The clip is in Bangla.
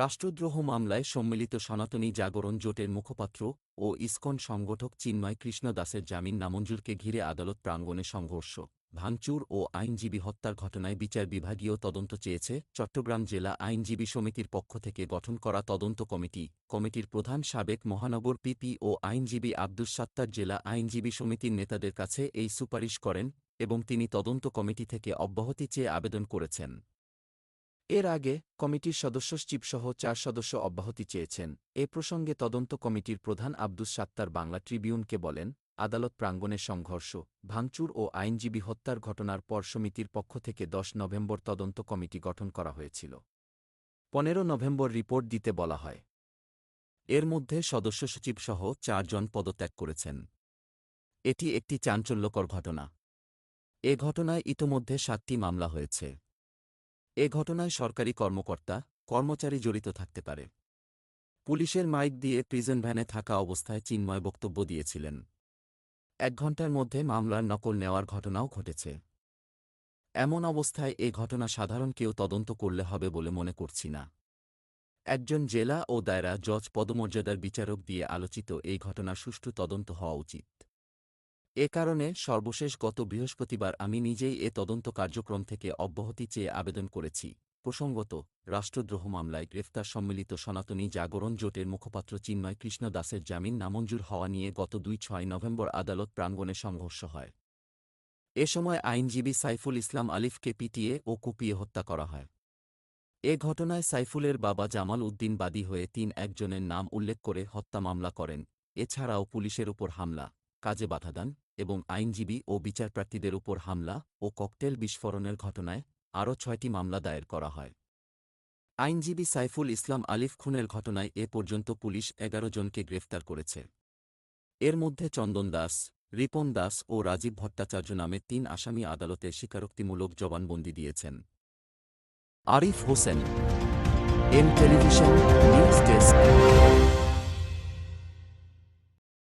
রাষ্ট্রদ্রোহ মামলায় সম্মিলিত সনাতনী জাগরণ জোটের মুখপাত্র ও ইসকন সংগঠক চিন্ময় কৃষ্ণ দাসের জামিন নামঞ্জুরকে ঘিরে আদালত প্রাঙ্গণে সংঘর্ষ, ভাঙচুর ও আইনজীবী হত্যার ঘটনায় বিচার বিভাগীয় তদন্ত চেয়েছে চট্টগ্রাম জেলা আইনজীবী সমিতির পক্ষ থেকে গঠন করা তদন্ত কমিটি। কমিটির প্রধান সাবেক মহানগর পিপি ও আইনজীবী আব্দুস সাত্তার জেলা আইনজীবী সমিতির নেতাদের কাছে এই সুপারিশ করেন এবং তিনি তদন্ত কমিটি থেকে অব্যাহতি চেয়ে আবেদন করেছেন। এর আগে কমিটির সদস্য চিপসহ চার সদস্য অব্যাহতি চেয়েছেন। এ প্রসঙ্গে তদন্ত কমিটির প্রধান আব্দুস সাত্তার বাংলা ট্রিবিউনকে বলেন, আদালত প্রাঙ্গণে সংঘর্ষ, ভাঙচুর ও আইনজীবী হত্যার ঘটনার পর সমিতির পক্ষ থেকে দশ নভেম্বর তদন্ত কমিটি গঠন করা হয়েছিল। পনেরো নভেম্বর রিপোর্ট দিতে বলা হয়। এর মধ্যে সদস্য সচিবসহ চারজন পদত্যাগ করেছেন। এটি একটি চাঞ্চল্যকর ঘটনা। এ ঘটনায় ইতোমধ্যে সাতটি মামলা হয়েছে। এ ঘটনায় সরকারি কর্মকর্তা, কর্মচারী জড়িত থাকতে পারে। পুলিশের মাইক দিয়ে প্রিজন ভ্যানে থাকা অবস্থায় চিন্ময় বক্তব্য দিয়েছিলেন। এক ঘণ্টার মধ্যে মামলার নকল নেওয়ার ঘটনাও ঘটেছে। এমন অবস্থায় এ ঘটনা সাধারণ কেউ তদন্ত করলে হবে বলে মনে করছি না। একজন জেলা ও দায়রা জজ পদমর্যাদার বিচারক দিয়ে আলোচিত এই ঘটনার সুষ্ঠু তদন্ত হওয়া উচিত। এ কারণে সর্বশেষ গত বৃহস্পতিবার আমি নিজেই এ তদন্ত কার্যক্রম থেকে অব্যাহতি চেয়ে আবেদন করেছি। প্রসঙ্গত, রাষ্ট্রদ্রোহ মামলায় গ্রেফতার সম্মিলিত সনাতনী জাগরণ জোটের মুখপাত্র চিন্ময় কৃষ্ণ দাসের জামিন নামঞ্জুর হওয়া নিয়ে গত দুই ছয় নভেম্বর আদালত প্রাঙ্গণে সংঘর্ষ হয়। এ সময় আইনজীবী সাইফুল ইসলাম আলিফকে পিটিয়ে ও কুপিয়ে হত্যা করা হয়। এ ঘটনায় সাইফুলের বাবা জামাল উদ্দিন বাদী হয়ে তিন একজনের নাম উল্লেখ করে হত্যা মামলা করেন। এছাড়াও পুলিশের উপর হামলা। কাজে বাধাদান এবং আইনজীবী ও বিচারপ্রার্থীদের উপর হামলা ও ককটেল বিস্ফোরণের ঘটনায় আরও ছয়টি মামলা দায়ের করা হয়। আইনজীবী সাইফুল ইসলাম আলিফ খুনের ঘটনায় এ পর্যন্ত পুলিশ এগারো জনকে গ্রেফতার করেছে। এর মধ্যে চন্দন দাস, রিপন দাস ও রাজীব ভট্টাচার্য নামে তিন আসামি আদালতে স্বীকারোক্তিমূলক জবানবন্দি দিয়েছেন। Arif Hossain, M television